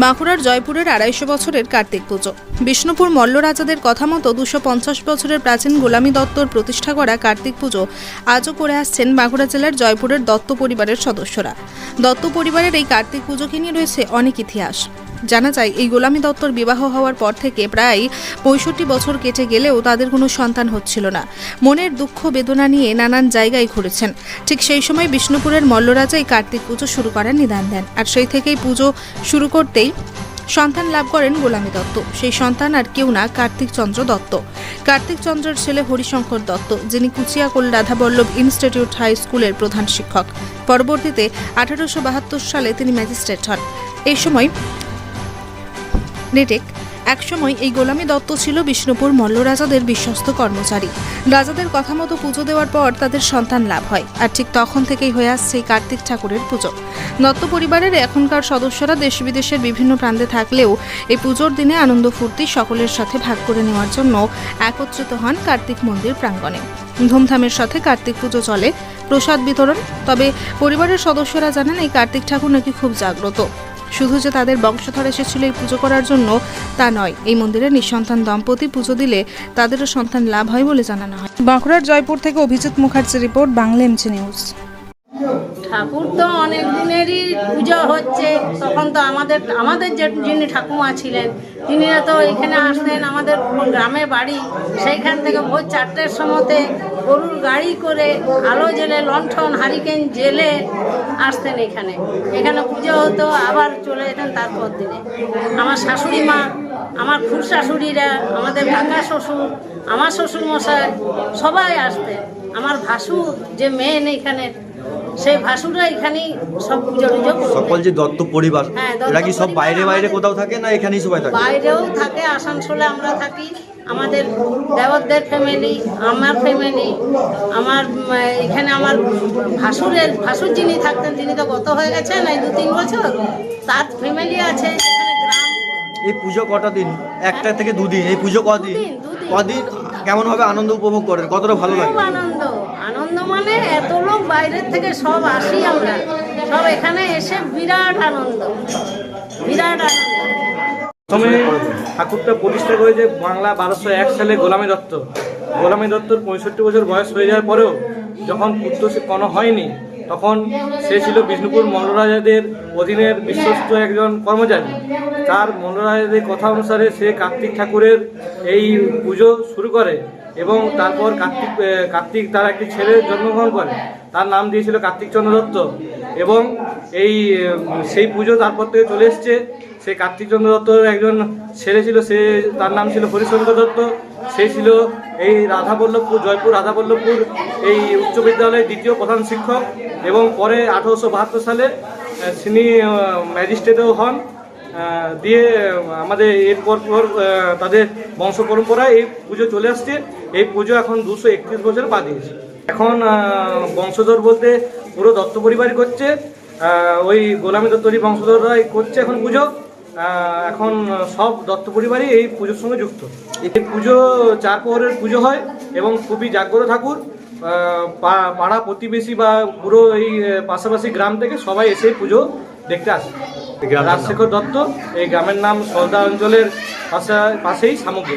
বাঁকুড়ার জয়পুরের আড়াইশো বছরের কার্তিক পুজো। বিষ্ণুপুর মল্ল রাজাদের কথা মতো দুশো পঞ্চাশ বছরের প্রাচীন গোলামী দত্তর প্রতিষ্ঠা করা কার্তিক পুজো আজও করে আসছেন বাঁকুড়া জেলার জয়পুরের দত্ত পরিবারের সদস্যরা। দত্ত পরিবারের এই কার্তিক পুজোকে নিয়ে রয়েছে অনেক ইতিহাস। জানা যায়, এই গোলামী দত্তর বিবাহ হওয়ার পর থেকে প্রায় পঁয়ষট্টি বছর কেটে গেলেও তাদের কোনো সন্তান হচ্ছিল না। মনের দুঃখ বেদনা নিয়ে নানান জায়গায় ঘুরেছেন। ঠিক সেই সময় বিষ্ণুপুরের মল্লরাজাই কার্তিক পুজো শুরু করার নিদান দেন আর সেই থেকেই পুজো শুরু করতেই সন্তান লাভ করেন গোলামী দত্ত। সেই সন্তান আর কেউ না, কার্তিক চন্দ্র দত্ত। কার্তিক চন্দ্রের ছেলে হরিশঙ্কর দত্ত, যিনি কুচিয়াকোল রাধাবল্লভ ইনস্টিটিউট হাই স্কুলের প্রধান শিক্ষক। পরবর্তীতে আঠারোশো বাহাত্তর সালে তিনি ম্যাজিস্ট্রেট হন। এই সময় নেটেক একসময় এই গোলামী দত্ত ছিল বিষ্ণুপুর মল্ল রাজাদের বিশ্বস্ত কর্মচারী। রাজাদের কথা মতো পুজো দেওয়ার পর তাদের সন্তান লাভ হয়, আর ঠিক তখন থেকেই হয়ে আসছে কার্তিক ঠাকুরের পুজো। দত্ত পরিবারের এখনকার সদস্যরা দেশ বিদেশের বিভিন্ন প্রান্তে থাকলেও এই পুজোর দিনে আনন্দ ফুর্তি সকলের সাথে ভাগ করে নেওয়ার জন্য একত্রিত হন কার্তিক মন্দির প্রাঙ্গণে। ধুমধামের সাথে কার্তিক পুজো চলে। প্রসাদ বিতরণ, তবে পরিবারের সদস্যরা জানেন, এই কার্তিক ঠাকুর নাকি খুব জাগ্রত। শুধু যে তাদের বংশধর এসেছিল এই পুজো করার জন্য তা নয়, এই মন্দিরে নিঃসন্তান দম্পতি পুজো দিলে তাদেরও সন্তান লাভ হয় বলে জানানো হয়। বাঁকুড়ার জয়পুর থেকে Abhijit Mukherjee report, Bangla MC news. ঠাকুর তো অনেক দিনেরই পুজো হচ্ছে, তখন তো আমাদের আমাদের যে যিনি ঠাকুমা ছিলেন তিনি তো এখানে আসতেন আমাদের গ্রামে বাড়ি, সেইখান থেকে ভোর চারটের সময়তে গরুর গাড়ি করে আলো জেলে লণ্ঠন, হারিকেন জেলে আসতেন এখানে। এখানে পুজো হতো, আবার চলে যেতেন তারপর দিনে। আমার শাশুড়ি মা, আমার খুব শাশুড়িরা, আমাদের কাকা শ্বশুর, আমার শ্বশুর মশাই সবাই আসতেন। আমার ভাসু যে মেন এখানে সেই ভাসুরা এখানেই সব পুজো টুজো সকল যে দত্ত পরিবার হ্যাঁ, এরা কি সব বাইরে বাইরে কোথাও থাকে না এখানেই সবাই থাকে? বাইরেও থাকে আসানসোলে আমরা থাকি। আমাদের দেওরদের ফ্যামিলি আমার ফ্যামিলি আমার এখানে আমার ভাসুরের ভাসুর যিনি থাকতেন তিনি তো গত হয়ে গেছেন এই দু তিন বছর। তার ফ্যামিলি আছে এই পুজো কটা দিন? একটা থেকে দুদিন। এই পুজো কদিন। কদিন? কেমন ভাবে আনন্দ উপভোগ করেন? কতটা ভালো লাগে? আনন্দ। মানে এত লোক বাইরের থেকে সব আসি আমরা। সব এখানে এসে বিরাট আনন্দ। বিরাট আনন্দ। ঠাকুরটা প্রতিষ্ঠা করেছে বাংলা বারোশো এক সালে গোলামী দত্ত। গোলামী দত্তর পঁয়ষট্টি বছর বয়স হয়ে যাওয়ার পরেও যখন পুত্র সে কোনো হয়নি, তখন সে ছিল বিষ্ণুপুর মল্লরাজাদের অধীনের বিশ্বস্ত একজন কর্মচারী। তার মল্লরাজাদের কথা অনুসারে সে কার্তিক ঠাকুরের এই পুজো শুরু করে। এবং তারপর কার্তিক কার্তিক তার একটি ছেলে জন্মগ্রহণ করে। তার নাম দিয়েছিল কার্তিক চন্দ্র দত্ত। এবং এই সেই পুজো তারপর থেকে চলে এসছে। সেই কার্তিক চন্দ্র দত্তর একজন ছেলে ছিল, সে, তার নাম ছিল হরিশঙ্কর দত্ত। সে ছিল এই রাধাবল্লভপুর জয়পুর রাধাবল্লভপুর এই উচ্চ বিদ্যালয়ের দ্বিতীয় প্রধান শিক্ষক। এবং পরে আঠারোশো বাহাত্তর সালে তিনি ম্যাজিস্ট্রেটও হন। দিয়ে আমাদের এরপর পর তাদের বংশ পরম্পরায় এই পুজো চলে আসছে। এই পুজো এখন দুশো একত্রিশ বছর পা দিয়েছে। এখন বংশধর বলতে পুরো দত্ত পরিবারই করছে। ওই গোলামী দত্তরই বংশধররাই করছে এখন পুজো। এখন সব দত্ত পরিবারই এই পুজোর সঙ্গে যুক্ত। এই পুজো চার প্রহরের পুজো হয় এবং খুবই জাগ্রত ঠাকুর। পাড়া প্রতিবেশী বা পুরো এই পাশাপাশি গ্রাম থেকে সবাই এসে পুজো দেখতে আসে? রাজশেখর দত্ত এই গ্রামের নাম সলদা অঞ্চলের পাশে পাশেই সামগ্রী।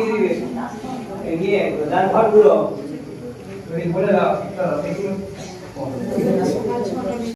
কি দিবে? এগিয়ে প্রধান ঘরগুলো তুমি বলে দাও